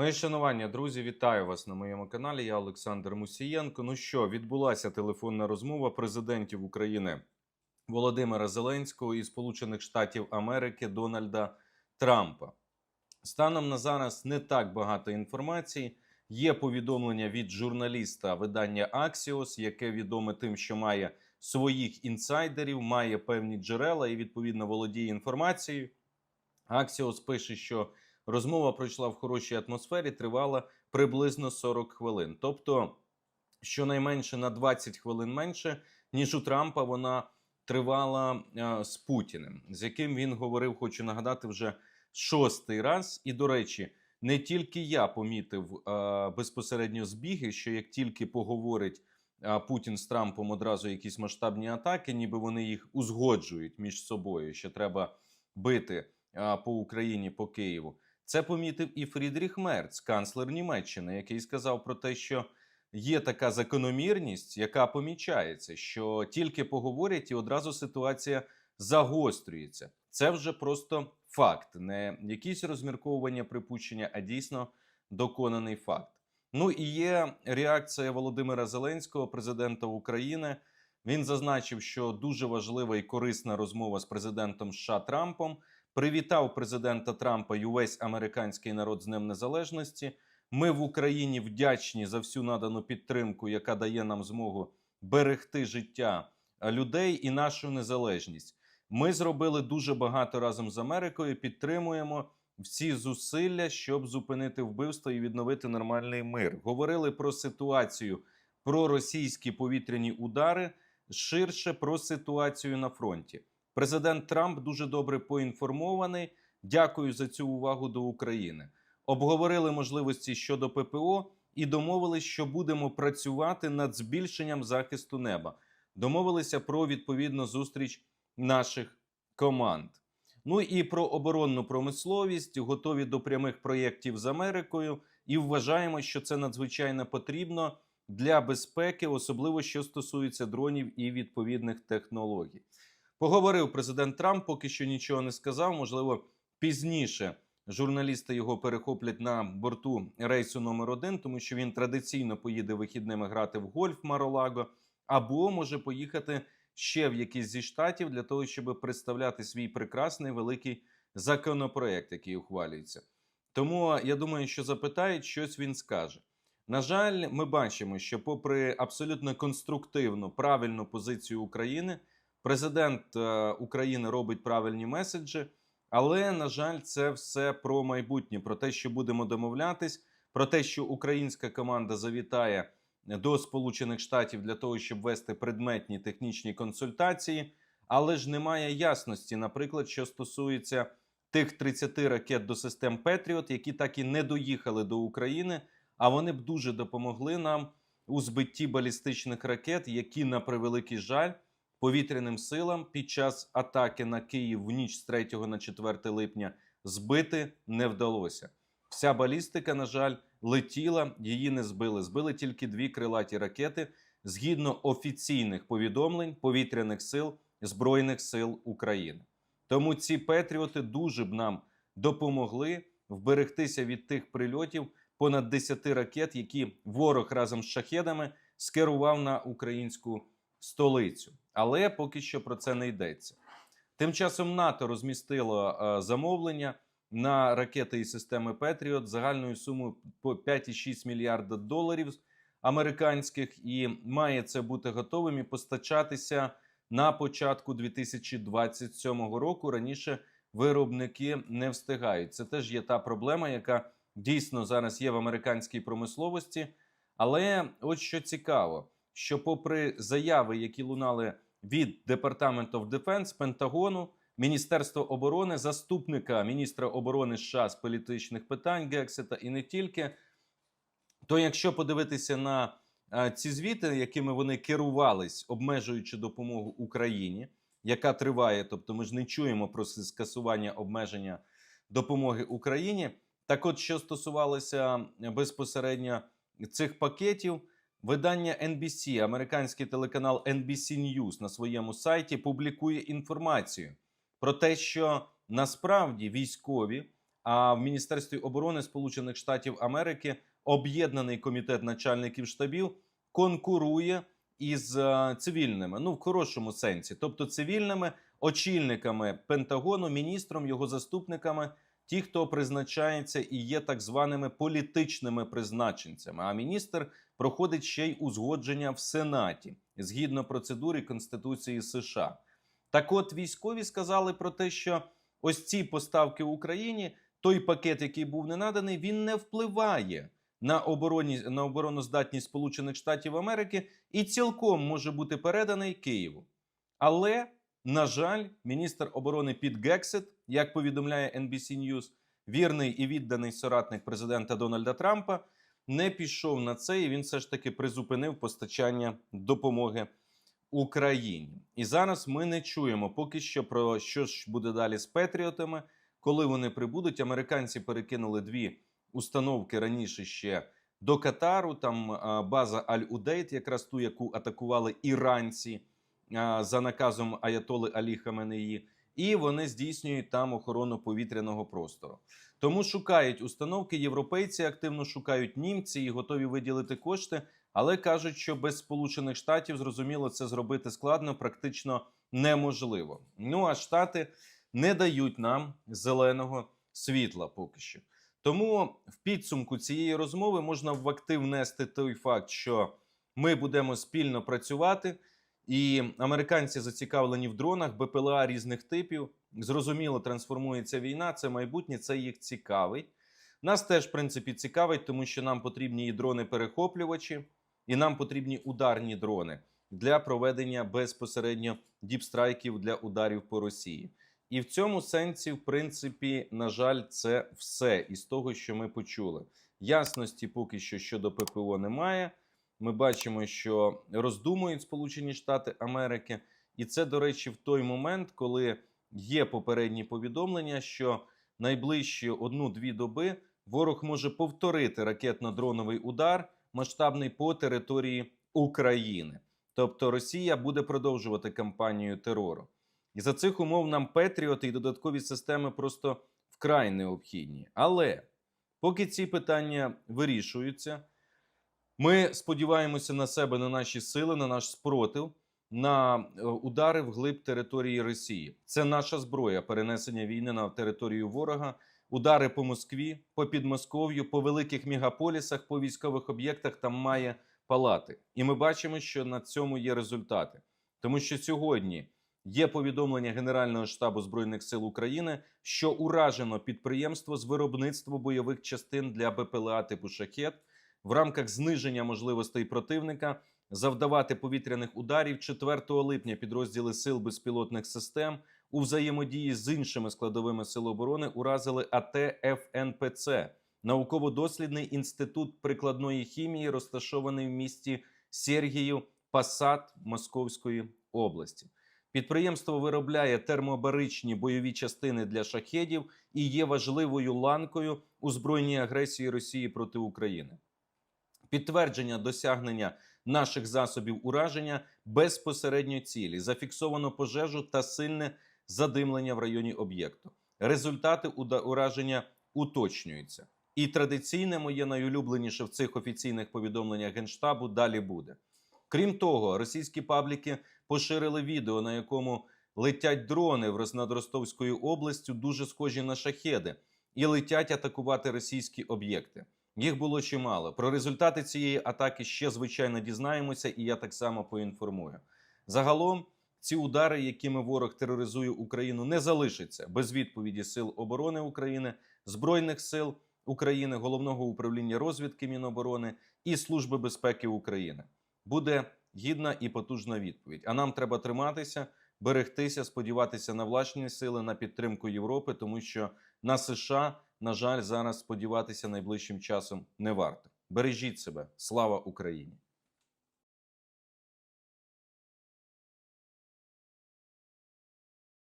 Моє шанування, друзі, вітаю вас на моєму каналі. Я Олександр Мусієнко. Ну що, відбулася телефонна розмова президентів України Володимира Зеленського і Сполучених Штатів Америки Дональда Трампа. Станом на зараз не так багато інформації. Є повідомлення від журналіста видання Axios, яке відоме тим, що має своїх інсайдерів, має певні джерела і відповідно володіє інформацією. Axios пише, що розмова пройшла в хорошій атмосфері, тривала приблизно 40 хвилин. Тобто, щонайменше на 20 хвилин менше, ніж у Трампа вона тривала е, з Путіним, з яким він говорив, хочу нагадати, вже шостий раз. І, до речі, не тільки я помітив е, безпосередньо збіги, що як тільки поговорить е, Путін з Трампом одразу якісь масштабні атаки, ніби вони їх узгоджують між собою, що треба бити по Україні, по Києву. Це помітив і Фрідріх Мерц, канцлер Німеччини, який сказав про те, що є така закономірність, яка помічається, що тільки поговорять, і одразу ситуація загострюється. Це вже просто факт, не якісь розмірковування припущення, а дійсно доконаний факт. Ну і є реакція Володимира Зеленського, президента України. Він зазначив, що дуже важлива і корисна розмова з президентом США Трампом. Привітав президента Трампа і увесь американський народ з Днем Незалежності. Ми в Україні вдячні за всю надану підтримку, яка дає нам змогу берегти життя людей і нашу незалежність. Ми зробили дуже багато разом з Америкою. Підтримуємо всі зусилля, щоб зупинити вбивство і відновити нормальний мир. Говорили про ситуацію, про російські повітряні удари, ширше про ситуацію на фронті. Президент Трамп дуже добре поінформований. Дякую за цю увагу до України. Обговорили можливості щодо ППО і домовились, що будемо працювати над збільшенням захисту неба. Домовилися про відповідну зустріч наших команд. Ну і про оборонну промисловість, готові до прямих проєктів з Америкою, і вважаємо, що це надзвичайно потрібно для безпеки, особливо що стосується дронів і відповідних технологій. Поговорив президент Трамп, поки що нічого не сказав. Можливо, пізніше журналісти його перехоплять на борту рейсу номер 1 тому що він традиційно поїде вихідними грати в гольф Маролаго, або може поїхати ще в якийсь зі штатів для того, щоб представляти свій прекрасний великий законопроект, який ухвалюється. Тому я думаю, що запитають, щось він скаже. На жаль, ми бачимо, що, попри абсолютно конструктивну правильну позицію України, президент е, України робить правильні меседжі. Але на жаль, це все про майбутнє, про те, що будемо домовлятись, про те, що українська команда завітає до Сполучених Штатів для того, щоб вести предметні технічні консультації. Але ж немає ясності, наприклад, що стосується тих 30 ракет до систем Петріот, які так і не доїхали до України. А вони б дуже допомогли нам у збитті балістичних ракет, які на превеликий жаль повітряним силам під час атаки на Київ в ніч з 3 на 4 липня збити не вдалося. Вся балістика, на жаль, летіла, її не збили. Збили тільки дві крилаті ракети згідно офіційних повідомлень повітряних сил Збройних сил України. Тому ці патріоти дуже б нам допомогли вберегтися від тих прильотів понад 10 ракет, які ворог разом з шахедами скерував на українську столицю. Але поки що про це не йдеться. Тим часом НАТО розмістило е, замовлення на ракети і системи Петріот загальною сумою по 5,6 мільярда доларів американських, і має це бути готовим і постачатися на початку 2027 року. Раніше виробники не встигають. Це теж є та проблема, яка дійсно зараз є в американській промисловості. Але от що цікаво, що, попри заяви, які лунали від Department Defense, Пентагону, Міністерства оборони, заступника міністра оборони США з політичних питань Гексета і не тільки, то якщо подивитися на е, ці звіти, якими вони керувались, обмежуючи допомогу Україні, яка триває, тобто ми ж не чуємо про скасування обмеження допомоги Україні. Так, от що стосувалося безпосередньо цих пакетів, видання NBC, американський телеканал NBC News на своєму сайті публікує інформацію про те, що насправді військові А в Міністерстві оборони Сполучених Штатів Америки об'єднаний комітет начальників штабів конкурує із е, цивільними, ну в хорошому сенсі, тобто цивільними очільниками Пентагону, міністром, його заступниками, ті, хто призначається і є так званими політичними призначенцями. А міністр проходить ще й узгодження в Сенаті згідно процедури Конституції США. Так, от військові сказали про те, що ось ці поставки Україні, той пакет, який був не наданий, він не впливає на обороні на обороноздатність Сполучених Штатів Америки і цілком може бути переданий Києву. Але на жаль, міністр оборони Піт Гексет, як повідомляє NBC News, вірний і відданий соратник президента Дональда Трампа, не пішов на це, і він все ж таки призупинив постачання допомоги Україні. І зараз ми не чуємо поки що про що ж буде далі з Петріотами, коли вони прибудуть. Американці перекинули дві установки раніше ще до Катару. Там база Аль-Удейт, якраз ту, яку атакували іранці за наказом Аятоли Алі Хаменеї. І вони здійснюють там охорону повітряного простору. Тому шукають установки. Європейці активно шукають німці і готові виділити кошти, але кажуть, що без Сполучених Штатів зрозуміло це зробити складно, практично неможливо. Ну а штати не дають нам зеленого світла поки що. Тому в підсумку цієї розмови можна в актив внести той факт, що ми будемо спільно працювати, і американці зацікавлені в дронах, БПЛА різних типів. Зрозуміло, трансформується війна, це майбутнє, це їх цікавить. Нас теж, в принципі, цікавить, тому що нам потрібні і дрони-перехоплювачі, і нам потрібні ударні дрони для проведення безпосередньо діпстрайків для ударів по Росії. І в цьому сенсі, в принципі, на жаль, це все із того, що ми почули. Ясності поки що щодо ППО немає. Ми бачимо, що роздумують Сполучені Штати Америки, і це, до речі, в той момент, коли є попередні повідомлення, що найближчі одну-дві доби ворог може повторити ракетно-дроновий удар масштабний по території України. Тобто Росія буде продовжувати кампанію терору. І за цих умов нам Петріоти і додаткові системи просто вкрай необхідні. Але поки ці питання вирішуються, ми сподіваємося на себе, на наші сили, на наш спротив, на е, удари вглиб території Росії. Це наша зброя перенесення війни на територію ворога, удари по Москві, по Підмосков'ю, по великих мегаполісах, по військових об'єктах там має палати. І ми бачимо, що на цьому є результати, тому що сьогодні. Є повідомлення Генерального штабу збройних сил України, що уражено підприємство з виробництва бойових частин для БПЛА типу шахет в рамках зниження можливостей противника завдавати повітряних ударів 4 липня. Підрозділи сил безпілотних систем у взаємодії з іншими складовими сил оборони уразили АТ ФНПЦ науково-дослідний інститут прикладної хімії, розташований в місті Сергію Пасад Московської області. Підприємство виробляє термобаричні бойові частини для шахедів і є важливою ланкою у збройній агресії Росії проти України. Підтвердження досягнення наших засобів ураження безпосередньо цілі, зафіксовано пожежу та сильне задимлення в районі об'єкту. Результати ураження уточнюються. І традиційне моє найулюбленіше в цих офіційних повідомленнях Генштабу далі буде. Крім того, російські пабліки поширили відео, на якому летять дрони в над областю, дуже схожі на шахеди, і летять атакувати російські об'єкти. Їх було чимало. Про результати цієї атаки ще звичайно дізнаємося, і я так само поінформую. Загалом, ці удари, якими ворог тероризує Україну, не залишаться без відповіді Сил оборони України, Збройних сил України, головного управління розвідки Міноборони і Служби безпеки України. Буде гідна і потужна відповідь. А нам треба триматися, берегтися, сподіватися на власні сили, на підтримку Європи, тому що на США, на жаль, зараз сподіватися найближчим часом не варто. Бережіть себе, слава Україні!